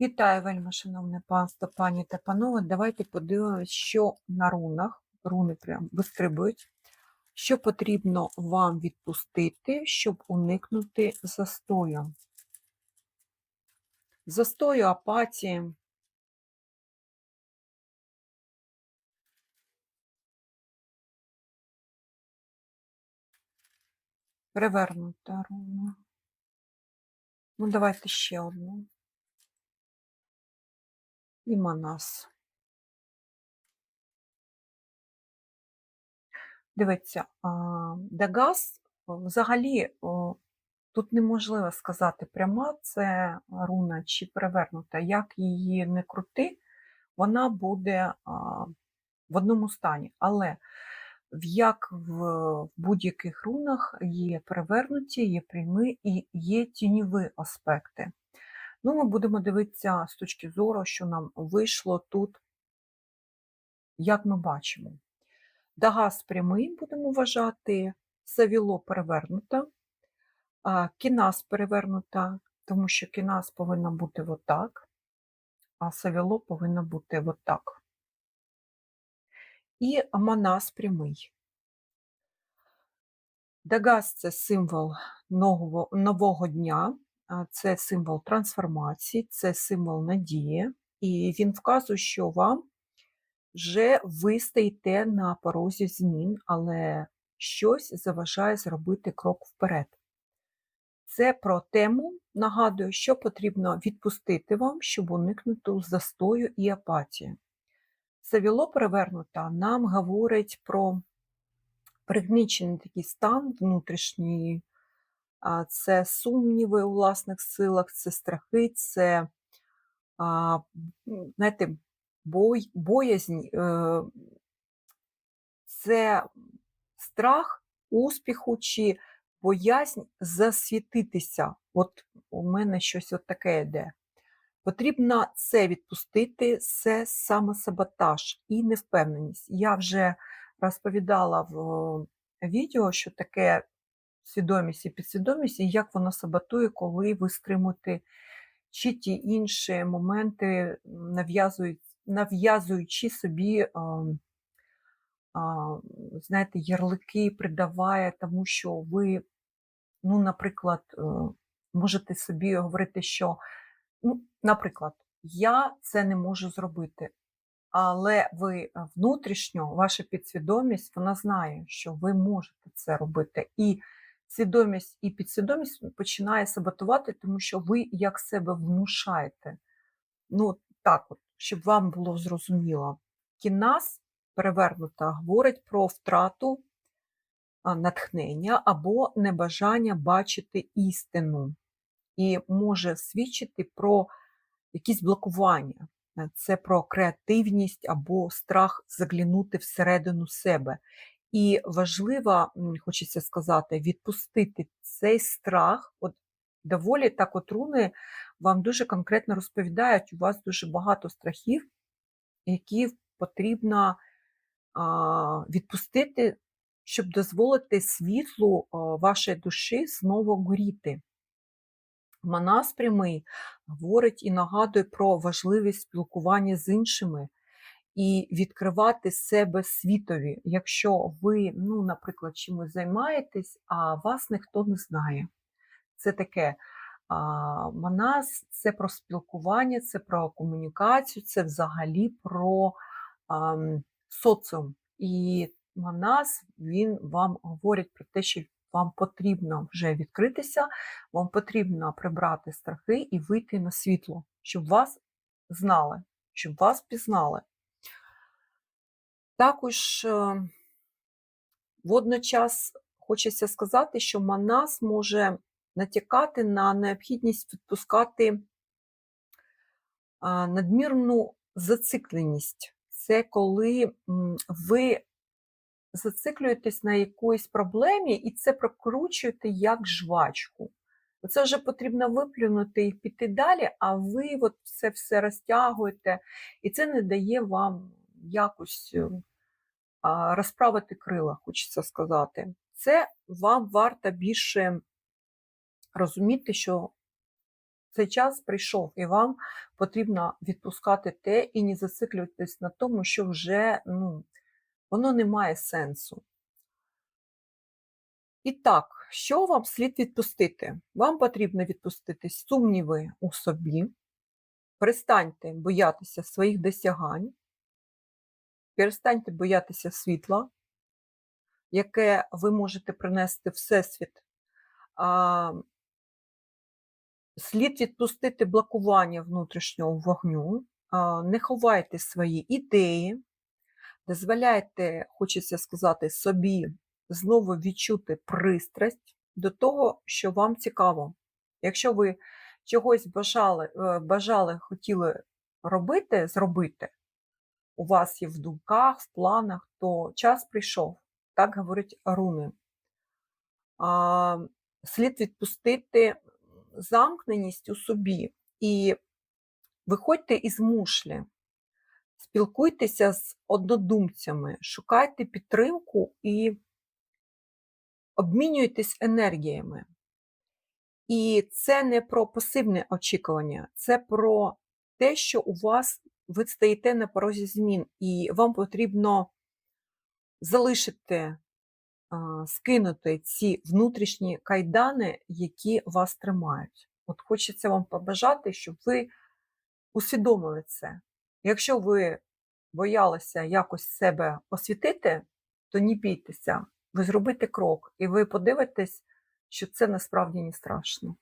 Вітаю, вельми шановне панство, пані та панове. Давайте подивимося, що на рунах, руни прям вистрибують, що потрібно вам відпустити, щоб уникнути застою. Застою, апатії. Перевернута руна. Ну, давайте ще одну. І Манас. Дивіться, а, Дагас взагалі тут неможливо сказати пряма, це руна чи перевернута. Як її не крути, вона буде в одному стані. Але як в будь-яких рунах є перевернуті, є прямі і є тіньові аспекти. Ну, ми будемо дивитися з точки зору, що нам вийшло тут, як ми бачимо. Дагас прямий будемо вважати, Савіло перевернута, кінас перевернута, тому що кінас повинна бути отак, а савіло повинна бути отак. І манас прямий. Дагас це символ нового, дня, це символ трансформації, це символ надії, і він вказує, що вам вже ви стоїте на порозі змін, але щось заважає зробити крок вперед. Це про тему, нагадую, що потрібно відпустити вам, щоб уникнути застою і апатії. Савіло перевернута нам говорить про пригнічений такий стан внутрішній, а, це сумніви у власних силах, це страхи, це, знаєте, бой, боязнь, е, це страх успіху чи боязнь засвітитися. От у мене щось от таке йде. Потрібно це відпустити, це самосаботаж і невпевненість. Я вже розповідала в е, відео, що таке свідомість і підсвідомість, і як вона саботує, коли ви стримуєте чи ті інші моменти, нав'язуючи собі, знаєте, ярлики придаває тому, що ви, ну, наприклад, е, можете собі говорити, що, ну, наприклад, я це не можу зробити. Але ви е, внутрішньо, ваша підсвідомість, вона знає, що ви можете це робити. І свідомість і підсвідомість починає саботувати, тому що ви як себе внушаєте. Ну, так от, щоб вам було зрозуміло. Кінас перевернута говорить про втрату натхнення або небажання бачити істину, і може свідчити про якісь блокування. Це про креативність або страх заглянути всередину себе. І важливо, хочеться сказати, відпустити цей страх. От доволі так от руни вам дуже конкретно розповідають, у вас дуже багато страхів, які потрібно відпустити, щоб дозволити світлу вашої душі знову горіти. Манас прямий говорить і нагадує про важливість спілкування з іншими і відкривати себе світові, якщо ви, ну, наприклад, чимось займаєтесь, а вас ніхто не знає. Це таке а, Манас це про спілкування, це про комунікацію, це взагалі про ам, соціум. І Манас він вам говорить про те, що вам потрібно вже відкритися, вам потрібно прибрати страхи і вийти на світло, щоб вас знали, щоб вас пізнали. Також е, водночас хочеться сказати, що Манас може натякати на необхідність відпускати надмірну зацикленість. Це коли ви зациклюєтесь на якоїсь проблемі і це прокручуєте як жвачку. Це вже потрібно виплюнути і піти далі, а ви от це все розтягуєте, і це не дає вам якось е, розправити крила, хочеться сказати. Це вам варто більше розуміти, що Цей час прийшов, і вам потрібно відпускати те і не зациклюватись на тому, що вже ну, воно не має сенсу. І так, що вам слід відпустити? Вам потрібно відпустити сумніви у собі, перестаньте боятися своїх досягань, перестаньте боятися світла, яке ви можете принести Всесвіт. А, Слід відпустити блокування внутрішнього вогню, а, не ховайте свої ідеї, дозволяйте, хочеться сказати, собі знову відчути пристрасть до того, що вам цікаво. Якщо ви чогось бажали, е, бажали хотіли робити, зробити, у вас є в думках, в планах, то час прийшов, так говорять руни. А, Слід відпустити замкненість у собі і виходьте із мушлі, спілкуйтеся з однодумцями, шукайте підтримку і обмінюйтесь енергіями. І це не про пасивне очікування, це про те, що у вас ви стоїте на порозі змін, і вам потрібно залишити, скинути ці внутрішні кайдани, які вас тримають. От хочеться вам побажати, щоб ви усвідомили це. Якщо ви боялися якось себе освітити, то не бійтеся, ви зробите крок, і ви подивитесь, що це насправді не страшно.